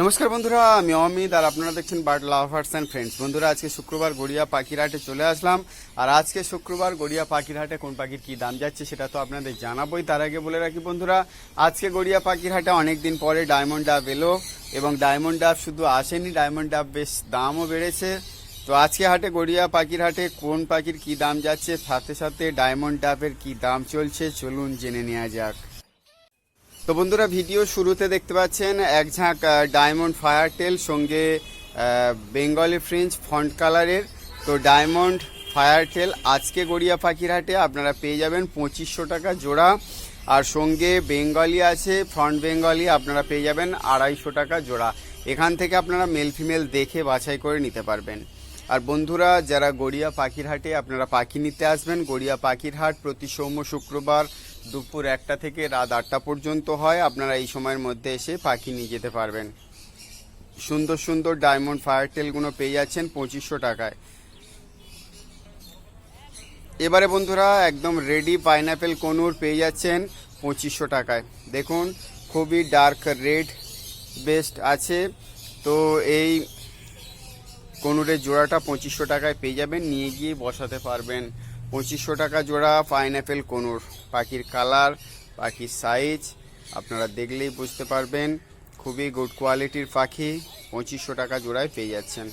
নমস্কার বন্ধুরা, আমি অমিত আর আপনারা দেখছেন বার্ড লাভার্স অ্যান্ড ফ্রেন্ডস বন্ধুরা, আজকে শুক্রবার গড়িয়া পাখিরহাটে চলে আসলাম। আর আজকে শুক্রবার গড়িয়া পাখিরহাটে কোন পাখির কি দাম যাচ্ছে সেটা তো আপনাদের জানাবোই। তার আগে বলে রাখি বন্ধুরা, আজকে গড়িয়া পাখিরহাটে অনেক দিন পরে ডায়মন্ড ডাব এলো এবং ডায়মন্ড ডাব শুধু আসেনি ডায়মন্ড ডাব বেশ দামও বেড়েছে। তো আজকে হাটে গড়িয়া পাখির হাটে কোন পাখির কি দাম যাচ্ছে, সাথে সাথে ডায়মন্ড ডাবের কি দাম চলছে, চলুন জেনে নেওয়া যাক। তো বন্ধুরা, ভিডিও শুরুতে দেখতে পাচ্ছেন এক ঝাঁক ডায়মন্ড ফায়ার টেল সঙ্গে বেঙ্গলি ফ্রিঞ্জ ফন্ট কালারের তো ডায়মন্ড ফায়ার টেল আজকে গড়িয়া পাখিরহাটে আপনারা পেয়ে যাবেন পঁচিশশো টাকা জোড়া। আর সঙ্গে বেঙ্গলি আছে ফ্রন্ট বেঙ্গলি আপনারা পেয়ে যাবেন আড়াইশো টাকা জোড়া। এখান থেকে আপনারা মেল ফিমেল দেখে বাছাই করে নিতে পারবেন। আর বন্ধুরা, যারা গড়িয়া পাখির হাটে আপনারা পাখি নিতে আসবেন, গড়িয়া পাখির হাট প্রতি সৌম্য শুক্রবার দুপুর একটা থেকে রাত আটটা পর্যন্ত হয়। আপনারা এই সময়ের মধ্যে এসে পাখি নিয়ে যেতে পারবেন। সুন্দর সুন্দর ডায়মন্ড ফায়ার টেলগুলো পেয়ে যাচ্ছেন পঁচিশশো টাকায়। এবারে বন্ধুরা, একদম রেডি পাইনাপেল কনুর পেয়ে যাচ্ছেন পঁচিশশো টাকায়। দেখুন, খুবই ডার্ক রেড বেস্ট আছে। তো এই কনুরের জোড়াটা পঁচিশশো টাকায় পেয়ে যাবেন, নিয়ে গিয়ে বসাতে পারবেন। পঁচিশশো টাকা জোড়া পাইনঅ্যাপেল কনুর। পাখির কালার পাখির সাইজ আপনারা দেখলেই বুঝতে পারবেন, খুবই গুড কোয়ালিটির পাখি, পঁচিশশো টাকা জোড়ায় পেয়ে যাচ্ছেন।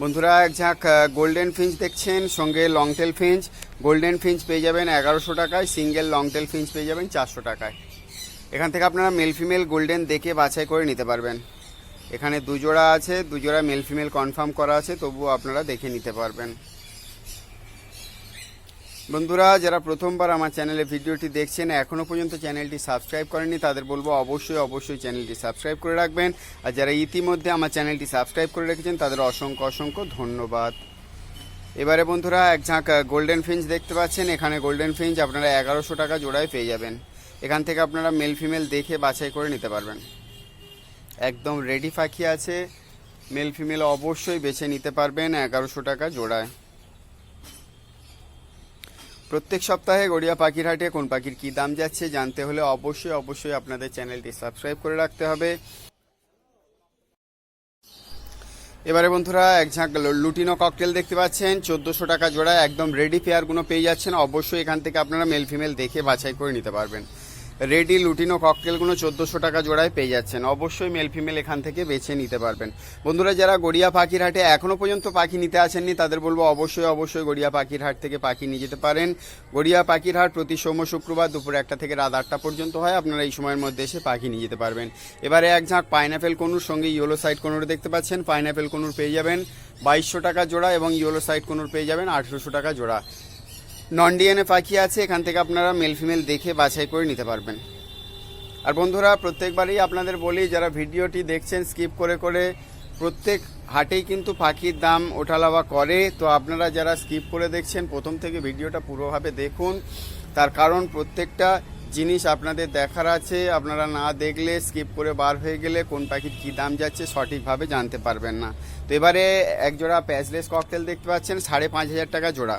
বন্ধুরা, এক ঝাঁক গোল্ডেন ফিঞ্চ দেখছেন, সঙ্গে লংটেল ফিঞ্চ গোল্ডেন ফিঞ্চ পেয়ে যাবেন এগারোশো টাকায় সিঙ্গেল লংটেল ফিঞ্চ পেয়ে যাবেন চারশো টাকায়। এখান থেকে আপনারা মেল ফিমেল গোল্ডেন দেখে বাছাই করে নিতে পারবেন। এখানে দুজোড়া আছে দুজোড়া মেল ফিমেল কনফার্ম করা আছে তবুও আপনারা দেখে নিতে পারবেন। বন্ধুরা, যারা প্রথমবার আমার চ্যানেলে ভিডিওটি দেখছেন এখনও পর্যন্ত চ্যানেলটি সাবস্ক্রাইব করেননি, তাদের বলব অবশ্যই অবশ্যই চ্যানেলটি সাবস্ক্রাইব করে রাখবেন। আর যারা ইতিমধ্যে আমার চ্যানেলটি সাবস্ক্রাইব করে রেখেছেন, তাদের অসংখ্য অসংখ্য ধন্যবাদ। এবারে বন্ধুরা এক ঝাঁক গোল্ডেন ফিঞ্চ দেখতে পাচ্ছেন। এখানে গোল্ডেন ফিঞ্চ আপনারা এগারোশো টাকা জোড়ায় পেয়ে যাবেন। এখান থেকে আপনারা মেল ফিমেল দেখে বাছাই করে নিতে পারবেন। একদম রেডি পাখি আছে। মেল ফিমেল অবশ্যই বেছে নিতে পারবেন এগারোশো টাকা জোড়ায়। প্রত্যেক সপ্তাহে গড়িয়া পাখির হাটে কোন পাখির কি দাম যাচ্ছে জানতে হলে অবশ্যই অবশ্যই আপনাদের চ্যানেলটি সাবস্ক্রাইব করে রাখতে হবে। এবারে বন্ধুরা, এক ঝাঁক লুটিনো ককটেল দেখতে পাচ্ছেন। চোদ্দোশো টাকা জোড়া একদম রেডি পেয়ারগুলো পেয়ে যাচ্ছেন। অবশ্যই এখান থেকে আপনারা মেল ফিমেল দেখে বাছাই করে নিতে পারবেন। রেডি লুটিনো ককটেলগুলো চোদ্দোশো টাকা জোড়ায় পেয়ে যাচ্ছেন। অবশ্যই মেল ফিমেল এখান থেকে বেছে নিতে পারবেন। বন্ধুরা, যারা গড়িয়া পাখির হাটে এখনও পর্যন্ত পাখি নিতে আসেননি, তাদের বলব অবশ্যই অবশ্যই গড়িয়া পাখির হাট থেকে পাখি নিয়ে যেতে পারেন। গড়িয়া পাখির হাট প্রতি সোম শুক্রবার দুপুর একটা থেকে রাত আটটা পর্যন্ত হয়। আপনারা এই সময়ের মধ্যে এসে পাখি নিয়ে যেতে পারবেন। এবারে এক ঝাঁক পাইনাপেল কনুর সঙ্গে ইয়েলো সাইড কনুর দেখতে পাচ্ছেন। পাইনাপেল কনুর পেয়ে যাবেন বাইশশো টাকা জোড়া এবং ইয়েলো সাইড কনুর পেয়ে যাবেন আঠেরোশো টাকা জোড়া। নন ডিএনএ পাখি আছে, এখান থেকে আপনারা মেল ফিমেল দেখে বাছাই করে নিতে পারবেন। আর বন্ধুরা, প্রত্যেকবারই আপনাদের বলি, যারা ভিডিওটি দেখছেন স্কিপ করে করে প্রত্যেক হাটেই কিন্তু পাখির দাম ওঠালাওয়া করে। তো আপনারা যারা স্কিপ করে দেখছেন, প্রথম থেকে ভিডিওটা পুরোভাবে দেখুন। তার কারণ, প্রত্যেকটা জিনিস আপনাদের দেখার আছে। আপনারা না দেখলে স্কিপ করে বার হয়ে গেলে কোন পাখির কী দাম যাচ্ছে, সঠিকভাবে জানতে পারবেন না। তো এবারে এক জোড়া প্যাচলেস ককটেল দেখতে পাচ্ছেন, সাড়ে পাঁচ হাজার টাকা জোড়া।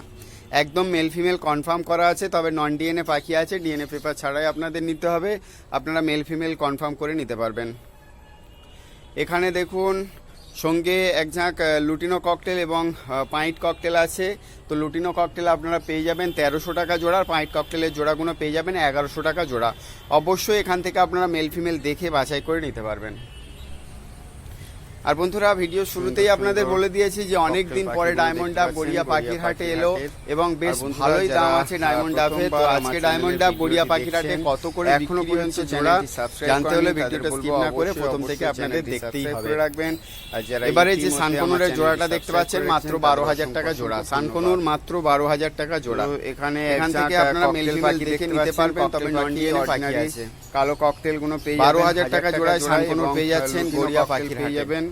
একদম মেল ফিমেল কনফার্ম করা আছে, তবে নন ডিএনএ পাখি আছে ডিএনএ পেপার ছাড়াই আপনাদের নিতে হবে। আপনারা মেল ফিমেল কনফার্ম করে নিতে পারবেন। এখানে দেখুন, সঙ্গে এক ঝাঁক লুটিনো ককটেল এবং পাইট ককটেল আছে। তো লুটিনো ককটেল আপনারা পেয়ে যাবেন তেরোশো টাকা জোড়া, আর পাইট ককটেলের জোড়াগুলো পেয়ে যাবেন এগারোশো টাকা জোড়া। অবশ্যই এখান থেকে আপনারা মেল ফিমেল দেখে বাছাই করে নিতে পারবেন। আর বন্ধুরা ভিডিও শুরুতেই আপনাদের বলে দিয়েছি যে অনেক দিন পরে ডায়মন্ড ডাব গড়িয়া পাখির হাটে এলো এবং বেশ ভালোই দাম আছে ডায়মন্ড ডাবে তো আজকে ডায়মন্ড ডাব গড়িয়া পাখির হাটে কত করে এখনও পর্যন্ত জোড়া জানতে হলে ভিডিওটা স্কিপ না করে প্রথম থেকে আপনাদের দেখতেই হবে। রাখবেন। এবারে যে সানকনুরের জোড়াটা দেখতে পাচ্ছেন মাত্র বারো হাজার টাকা জোড়া। সানকনুর মাত্র বারো হাজার টাকা জোড়া। এখানে এখান থেকে আপনারা মেল ফিমেল দেখে নিতে পারবেন তবে নন ডিএনএ পাখি আছে। কালো ককটেলগুলো পেয়ে বারো হাজার টাকা জোড়ায় সানকনুর পেয়ে যাচ্ছেন গড়িয়া পাখি পেয়ে যাবেন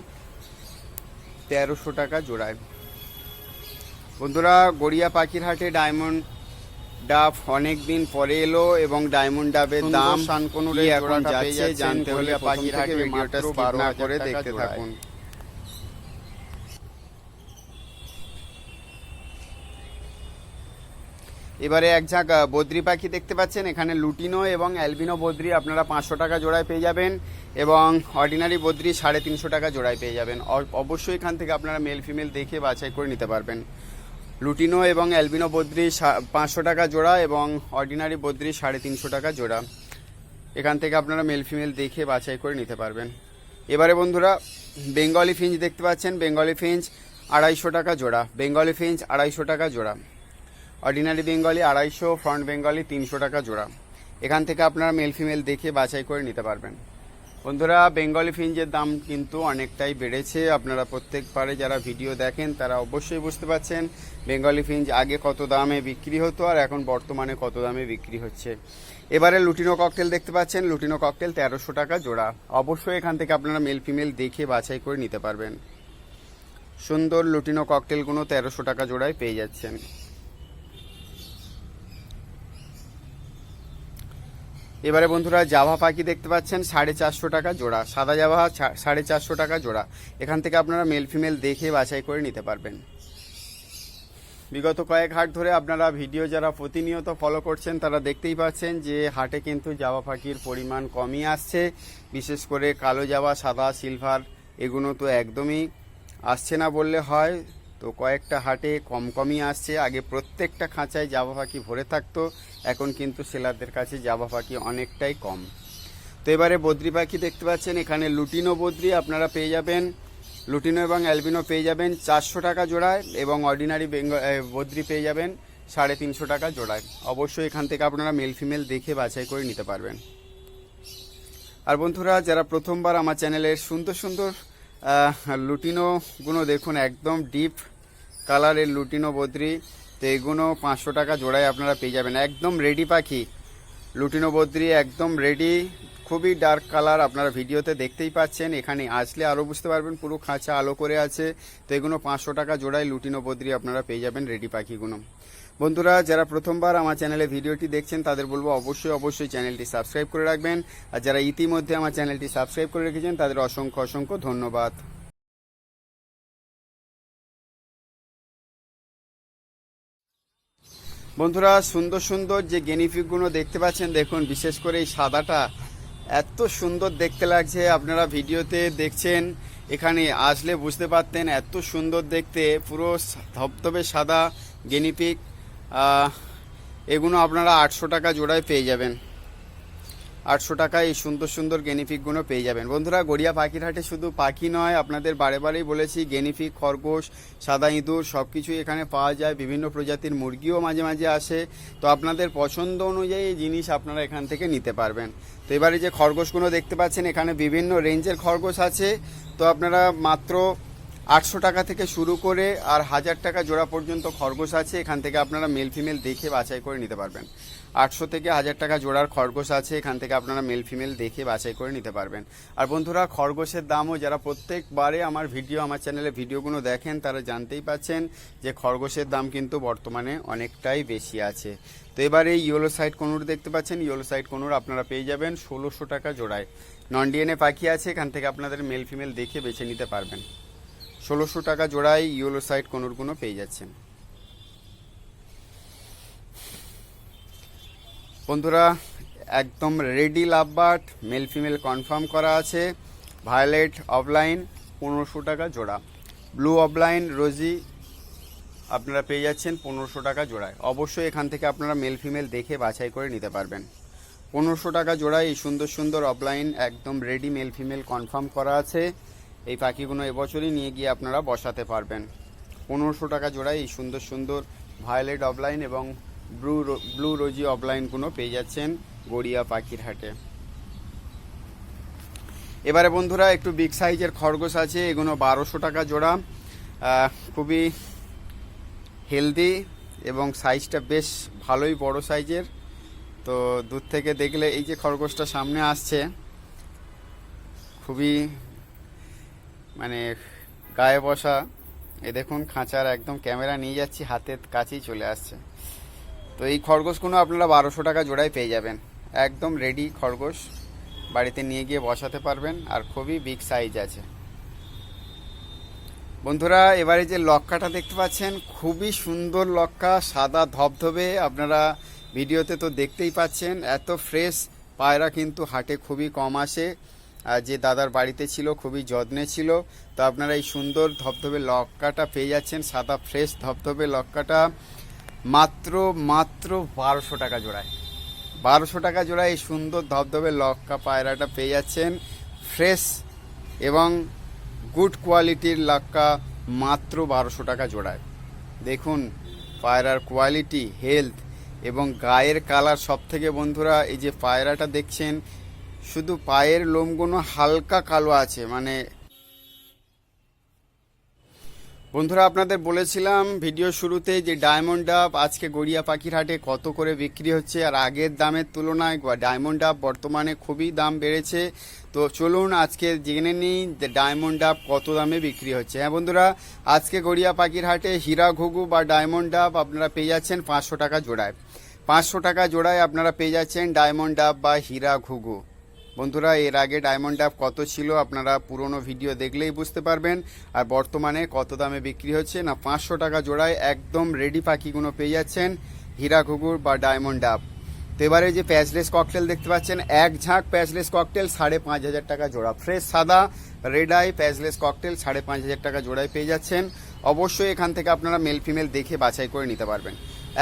তেরোশো টাকা জোড়ায়। বন্ধুরা গড়িয়া পাখির হাটে ডায়মন্ড ডাব অনেক দিন পরে এলো এবং ডায়মন্ড ডাবের দাম এখন যাচ্ছে জানতে হলে পাখির হাটে ভিডিওটা স্কিপ না করে দেখতে থাকুন। এবারে এক ঝাঁক বদ্রি পাখি দেখতে পাচ্ছেন। এখানে লুটিনো এবং অ্যালবিনো বদ্রি আপনারা পাঁচশো টাকা জোড়ায় পেয়ে যাবেন এবং অর্ডিনারি বদ্রি সাড়ে তিনশো টাকা জোড়ায় পেয়ে যাবেন। অবশ্যই এখান থেকে আপনারা মেল ফিমেল দেখে বাছাই করে নিতে পারবেন। লুটিনো এবং অ্যালবিনো বদ্রি পাঁচশো টাকা জোড়া এবং অর্ডিনারি বদ্রি সাড়ে তিনশো টাকা জোড়া। এখান থেকে আপনারা মেল ফিমেল দেখে বাছাই করে নিতে পারবেন। এবারে বন্ধুরা, বেঙ্গলি ফিঞ্চ দেখতে পাচ্ছেন। বেঙ্গলি ফিঞ্চ আড়াইশো টাকা জোড়া। বেঙ্গলি ফিঞ্চ আড়াইশো টাকা জোড়া। অর্ডিনারি বেঙ্গলি আড়াইশো ফ্রন্ট বেঙ্গলি তিনশো টাকা জোড়া। এখান থেকে আপনারা মেল ফিমেল দেখে বাছাই করে নিতে পারবেন। বন্ধুরা বেঙ্গলি ফিঞ্জের দাম কিন্তু অনেকটাই বেড়েছে। আপনারা প্রত্যেকবারে যারা ভিডিও দেখেন, তারা অবশ্যই বুঝতে পারছেন বেঙ্গলি ফিঞ্জ আগে কত দামে বিক্রি হতো আর এখন বর্তমানে কত দামে বিক্রি হচ্ছে। এবারে লুটিনো ককটেল দেখতে পাচ্ছেন। লুটিনো ককটেল তেরোশো টাকা জোড়া। অবশ্যই এখান থেকে আপনারা মেল ফিমেল দেখে বাছাই করে নিতে পারবেন। সুন্দর লুটিনো ককটেলগুলো তেরোশো টাকা জোড়ায় পেয়ে যাচ্ছেন। এবারে বন্ধুরা জাভা পাখি দেখতে পাচ্ছেন, সাড়ে চারশো টাকা জোড়া। সাদা জাভা সাড়ে চারশো টাকা জোড়া। এখান থেকে আপনারা মেল ফিমেল দেখে বাছাই করে নিতে পারবেন। বিগত কয়েক হাট ধরে আপনারা ভিডিও যারা প্রতিনিয়ত ফলো করছেন, তারা দেখতেই পাচ্ছেন যে হাটে কিন্তু জাভা পাখির পরিমাণ কমই আসছে। বিশেষ করে কালো জাভা, সাদা সিলভার এগুলো তো একদমই আসছে না বললে হয়। তো কয়েকটা হাটে কম কমই আসছে। আগে প্রত্যেকটা খাঁচায় জাবা পাখি ভরে থাকতো, এখন কিন্তু সেলারদের কাছে জাবা পাখি অনেকটাই কম। তো এবারে বদ্রি পাখি দেখতে পাচ্ছেন, এখানে লুটিনো বদ্রি আপনারা পেয়ে যাবেন। লুটিনো এবং অ্যালবিনো পেয়ে যাবেন চারশো টাকা জোড়ায় এবং অর্ডিনারি বদ্রি পেয়ে যাবেন সাড়ে তিনশো টাকা জোড়ায়। অবশ্যই এখান থেকে আপনারা মেল ফিমেল দেখে বাছাই করে নিতে পারবেন। আর বন্ধুরা, যারা প্রথমবার আমার চ্যানেলের সুন্দর সুন্দর লুটিনোগুলো দেখুন, একদম ডিপ কালারের লুটিনো বদ্রি, তো এগুলো পাঁচশো টাকা জোড়ায় আপনারা পেয়ে যাবেন। একদম রেডি পাখি। লুটিনো বদ্রি একদম রেডি খুবই ডার্ক কালার আপনারা ভিডিওতে দেখতেই পাচ্ছেন। এখানে আসলে আরও বুঝতে পারবেন, পুরো খাঁচা আলো করে আছে। তো এগুলো পাঁচশো টাকা জোড়ায় লুটিনো বদ্রি আপনারা পেয়ে যাবেন রেডি পাখিগুলো বন্ধুরা, যারা প্রথমবার আমার চ্যানেলে ভিডিওটি দেখছেন, তাদের বলব অবশ্যই অবশ্যই চ্যানেলটি সাবস্ক্রাইব করে রাখবেন। আর যারা ইতিমধ্যে আমার চ্যানেলটি সাবস্ক্রাইব করে রেখেছেন, তাদের অসংখ্য অসংখ্য ধন্যবাদ। বন্ধুরা, সুন্দর সুন্দর যে গেনিফিকগুলো দেখতে পাচ্ছেন, দেখুন, বিশেষ করে এই সাদাটা এত সুন্দর দেখতে লাগছে। আপনারা ভিডিওতে দেখছেন, এখানে আসলে বুঝতে পারতেন এত সুন্দর দেখতে, পুরো ধপধপে সাদা গেনিপিক এগুলো আপনারা আটশো টাকা জোড়ায় পেয়ে যাবেন। আটশো টাকায় এই সুন্দর সুন্দর গেনিফিকগুলো পেয়ে যাবেন। বন্ধুরা, গড়িয়া পাখির হাটে শুধু পাখি নয়, আপনাদের বারে বারেই বলেছি, গেনিফিক, খরগোশ, সাদা ইঁদুর সব কিছুই এখানে পাওয়া যায়। বিভিন্ন প্রজাতির মুরগিও মাঝে মাঝে আসে। তো আপনাদের পছন্দ অনুযায়ী এই জিনিস আপনারা এখান থেকে নিতে পারবেন। তো এবারে যে খরগোশগুলো দেখতে পাচ্ছেন, এখানে বিভিন্ন রেঞ্জের খরগোশ আছে। তো আপনারা মাত্র আটশো টাকা থেকে শুরু করে আর হাজার টাকা জোড়া পর্যন্ত খরগোশ আছে। এখান থেকে আপনারা মেল ফিমেল দেখে বাছাই করে নিতে পারবেন। আটশো থেকে হাজার টাকা জোড়ার খরগোশ আছে। এখান থেকে আপনারা মেল ফিমেল দেখে বাছাই করে নিতে পারবেন। আর বন্ধুরা, খরগোশের দামও যারা প্রত্যেকবারে আমার ভিডিও আমার চ্যানেলে ভিডিওগুলো দেখেন, তারা জানতেই পাচ্ছেন যে খরগোশের দাম কিন্তু বর্তমানে অনেকটাই বেশি আছে। তো এবার এই ইয়েলো সাইড কনুর দেখতে পাচ্ছেন? ইয়েলো সাইড কনুর আপনারা পেয়ে যাবেন ষোলোশো টাকা জোড়ায়। নন ডিএনএ পাখি আছে। এখান থেকে আপনাদের মেল ফিমেল দেখে বেছে নিতে পারবেন। ষোলোশো টাকা জোড়ায় ইয়েলো সাইড কনুরগুলো পেয়ে যাচ্ছেন। বন্ধুরা, একদম ready lovebird male female confirm করা আছে। ভায়োলেট অফলাইন পনেরোশো টাকা জোড়া। ব্লু অফলাইন রোজি আপনারা পেয়ে যাচ্ছেন পনেরোশো টাকা জোড়ায়। অবশ্যই এখান থেকে আপনারা মেল ফিমেল দেখে বাছাই করে নিতে পারবেন। পনেরোশো টাকা জোড়ায় এই সুন্দর সুন্দর অফলাইন একদম রেডি মেল ফিমেল কনফার্ম করা আছে। এই পাখিগুলো এবছরই নিয়ে গিয়ে আপনারা বসাতে পারবেন। পনেরোশো টাকা জোড়ায় এই সুন্দর সুন্দর ভায়োলেট অফলাইন এবং ব্লু ব্লু রোজি অফলাইনগুলো পেয়ে যাচ্ছেন গড়িয়া পাখির হাটে। এবারে বন্ধুরা একটু বিগ সাইজের খরগোশ আছে, এগুলো বারোশো টাকা জোড়া। খুবই হেলদি এবং সাইজটা বেশ ভালোই বড় সাইজের তো দূর থেকে দেখলে এই যে খরগোশটা সামনে আসছে, খুবই মানে গায়ে বসা। এ দেখুন, খাঁচার একদম ক্যামেরা নিয়ে যাচ্ছি হাতের কাছেই চলে আসছে। তো এই খরগোশগুলো আপনারা বারোশো টাকা জোড়ায় পেয়ে যাবেন। একদম রেডি খরগোশ। বাড়িতে নিয়ে গিয়ে বসাতে পারবেন, আর খুবই বিগ সাইজ আছে। বন্ধুরা, এবারে যে লক্কাটা দেখতে পাচ্ছেন, খুবই সুন্দর লক্কা, সাদা ধবধবে। আপনারা ভিডিওতে তো দেখতেই পাচ্ছেন, এত ফ্রেশ পায়রা কিন্তু হাটে খুবই কম আসে। যে দাদার বাড়িতে ছিল, খুবই যত্নে ছিল। তো আপনারা এই সুন্দর ধবধবে লক্কাটা পেয়ে যাচ্ছেন, সাদা ফ্রেশ ধবধবে লক্কাটা। মাত্র মাত্র বারোশো টাকা জোড়ায়। বারোশো টাকা জোড়ায় এই সুন্দর ধবধবে লক্কা পায়রাটা পেয়ে যাচ্ছেন। ফ্রেশ এবং গুড কোয়ালিটির লক্কা মাত্র বারোশো টাকা জোড়ায়। দেখুন, পায়রার কোয়ালিটি, হেলথ এবং গায়ের কালার সব থেকে বন্ধুরা, এই যে পায়রাটা দেখছেন শুধু পায়ের লোমগুলো হালকা কালো আছে মানে বন্ধুরা আপনাদের বলেছিলাম ভিডিও শুরুতে যে ডায়মন্ড ডাব আজকে গড়িয়া পাখির হাটে কত করে বিক্রি হচ্ছে আর আগের দামের তুলনায় ডায়মন্ড ডাব বর্তমানে খুবই দাম বেড়েছে। তো চলুন আজকে জেনে নিই যে ডায়মন্ড ডাব কত দামে বিক্রি হচ্ছে। হ্যাঁ বন্ধুরা, আজকে গড়িয়া পাখির হাটে হীরা, ঘুঘু বা ডায়মন্ড ডাব আপনারা পেয়ে যাচ্ছেন পাঁচশো টাকা জোড়ায়। পাঁচশো টাকা জোড়ায় আপনারা পেয়ে যাচ্ছেন ডায়মন্ড ডাব বা হীরা, ঘুঘু। বন্ধুরা, এর আগে ডায়মন্ড ডাব কত ছিল আপনারা পুরনো ভিডিও দেখলেই বুঝতে পারবেন। আর বর্তমানে কত দামে বিক্রি হচ্ছে? না, পাঁচশো টাকা জোড়ায় একদম রেডি পাখিগুলো পেয়ে যাচ্ছেন হীরা ঘুঘুর বা ডায়মন্ড ডাব তো এবারে যে প্যাচলেস ককটেল দেখতে পাচ্ছেন, এক ঝাঁক প্যাচলেস ককটেল সাড়ে পাঁচ হাজার টাকা জোড়া। ফ্রেশ সাদা রেড আই প্যাচলেস ককটেল সাড়ে পাঁচ হাজার টাকা জোড়ায় পেয়ে যাচ্ছেন। অবশ্যই এখান থেকে আপনারা মেল ফিমেল দেখে বাছাই করে নিতে পারবেন।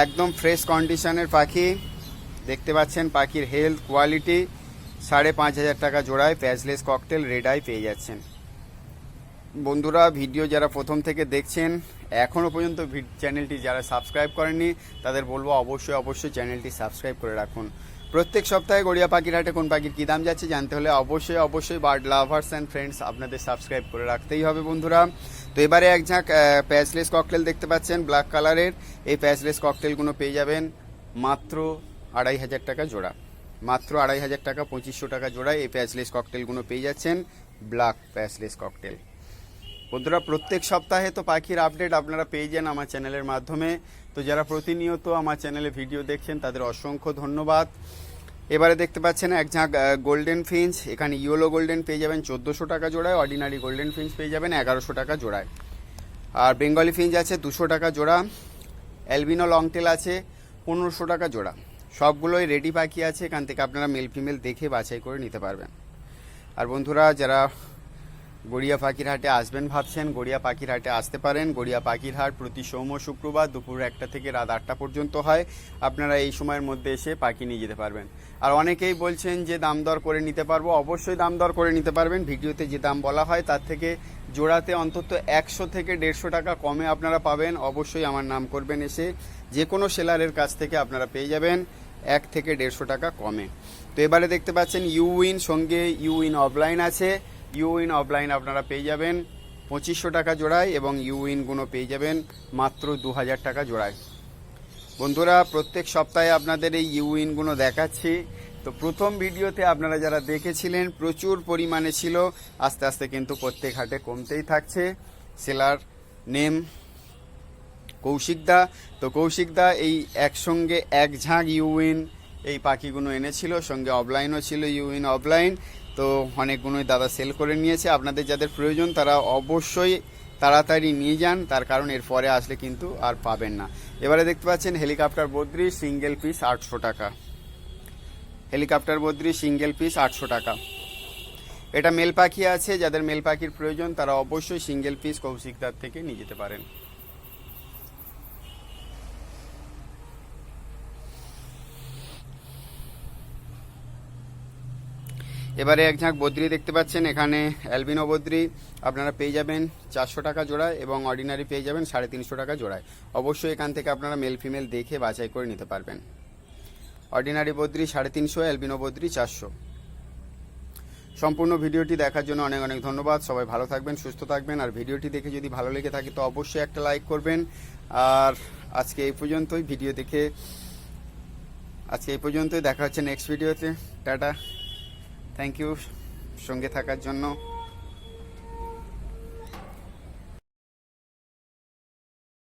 একদম ফ্রেশ কন্ডিশনের পাখি। দেখতে পাচ্ছেন পাখির হেলথ কোয়ালিটি সাড়ে পাঁচ হাজার টাকা জোড়ায় প্যাচলেস ককটেল রেড আই পেয়ে যাচ্ছেন। বন্ধুরা ভিডিও যারা প্রথম থেকে দেখছেন এখনও পর্যন্ত চ্যানেলটি যারা সাবস্ক্রাইব করেননি, তাদের বলব অবশ্যই অবশ্যই চ্যানেলটি সাবস্ক্রাইব করে রাখুন। প্রত্যেক সপ্তাহে গড়িয়া পাখির হাটে কোন পাখির কী দাম যাচ্ছে জানতে হলে অবশ্যই অবশ্যই বার্ড লাভার্স অ্যান্ড ফ্রেন্ডস আপনাদের সাবস্ক্রাইব করে রাখতেই হবে বন্ধুরা। তো এবারে এক ঝাঁক প্যাচলেস ককটেল দেখতে পাচ্ছেন ব্ল্যাক কালারের এই প্যাচলেস ককটেলগুলো পেয়ে যাবেন মাত্র আড়াই হাজার টাকা জোড়া। মাত্র আড়াই হাজার টাকা, পঁচিশশো টাকা জোড়ায় এই প্যাচলেস ককটেলগুলো পেয়ে যাচ্ছেন ব্ল্যাক প্যাচলেস ককটেল। বন্ধুরা, প্রত্যেক সপ্তাহে তো পাখির আপডেট আপনারা পেয়ে যান আমার চ্যানেলের মাধ্যমে। তো যারা প্রতিনিয়ত আমার চ্যানেলে ভিডিও দেখছেন, তাদের অসংখ্য ধন্যবাদ। এবারে দেখতে পাচ্ছেন এক ঝাঁক গোল্ডেন ফিঞ্চ এখানে ইয়েলো গোল্ডেন পেয়ে যাবেন চোদ্দোশো টাকা জোড়ায় অর্ডিনারি গোল্ডেন ফিঞ্চ পেয়ে যাবেন এগারোশো টাকা জোড়ায়। আর বেঙ্গলি ফিঞ্চ আছে দুশো টাকা জোড়া অ্যালবিনো লংটেল আছে পনেরোশো টাকা জোড়া। সবগুলোই রেডি পাখি আছে, এখান থেকে আপনারা মেল ফিমেল দেখে বাছাই করে নিতে পারবেন। আর বন্ধুরা, যারা গড়িয়া পাখির হাটে আসবেন ভাবছেন, গড়িয়া পাখির হাটে আসতে পারেন। গড়িয়া পাখির হাট প্রতি সোম ও শুক্রবার দুপুর একটা থেকে রাত আটটা পর্যন্ত হয়। আপনারা এই সময়ের মধ্যে এসে পাখি নিয়ে যেতে পারবেন। আর অনেকেই বলছেন যে, দাম দর করে নিতে পারব। অবশ্যই দাম দর করে নিতে পারবেন। ভিডিওতে যে দাম বলা হয়, তার থেকে জোড়াতে অন্তত একশো থেকে দেড়শো টাকা কমে আপনারা পাবেন। অবশ্যই আমার নাম করবেন এসে। যে কোনো সেলারের কাছ থেকে আপনারা পেয়ে যাবেন। এক থেকে দেড়শো টাকা কমে। তো এবারে দেখতে পাচ্ছেন ইউইন সঙ্গে ইউইন অফলাইন আছে। ইউইন অফলাইন আপনারা পেয়ে যাবেন পঁচিশশো টাকা জোড়ায় এবং ইউইনগুলো পেয়ে যাবেন মাত্র দু হাজার টাকা জোড়ায়। বন্ধুরা, প্রত্যেক সপ্তাহে আপনাদের এই ইউইনগুলো দেখাচ্ছি। তো প্রথম ভিডিওতে আপনারা যারা দেখেছিলেন, প্রচুর পরিমাণে ছিল, আস্তে আস্তে কিন্তু প্রত্যেক হাটে কমতেই থাকছে। সেলার নেম কৌশিকদা তো কৌশিকদা এই একসঙ্গে এক ঝাঁক ইউইন এই পাখিগুলো এনেছিল, সঙ্গে অফলাইনও ছিল ইউইন অফলাইন। তো অনেকগুলোই দাদা সেল করে নিয়েছে। আপনাদের যাদের প্রয়োজন তারা অবশ্যই তাড়াতাড়ি নিয়ে যান। তার কারণ এর পরে আসলে কিন্তু আর পাবেন না। এবারে দেখতে পাচ্ছেন হেলিকপ্টার বদ্রি সিঙ্গেল পিস আটশো টাকা। হেলিকপ্টার বদ্রি সিঙ্গেল পিস আটশো টাকা। এটা মেল পাখি আছে। যাদের মেল পাখির প্রয়োজন তারা অবশ্যই সিঙ্গেল পিস কৌশিকদার থেকে নিয়ে যেতে পারেন। এবারে এক ঝাঁক বদ্রি দেখতে পাচ্ছেন এখানে অ্যালবিনো বদ্রি আপনারা পেয়ে যাবেন চারশো টাকা জোড়ায় এবং অর্ডিনারি পেয়ে যাবেন সাড়ে তিনশো টাকা জোড়ায়। অবশ্যই এখান থেকে আপনারা মেল ফিমেল দেখে বাছাই করে নিতে পারবেন। অর্ডিনারি বদ্রি সাড়ে তিনশো, অ্যালবিনো বদ্রি চারশো। সম্পূর্ণ ভিডিওটি দেখার জন্য অনেক অনেক ধন্যবাদ। সবাই ভালো থাকবেন, সুস্থ থাকবেন। আর ভিডিওটি দেখে যদি ভালো লেগে থাকে তো অবশ্যই একটা লাইক করবেন। আর আজকে এই পর্যন্তই। ভিডিও দেখে আজকে এই পর্যন্তই। দেখা হচ্ছে নেক্সট ভিডিওতে। টাটা। থ্যাংক ইউ সঙ্গে থাকার জন্য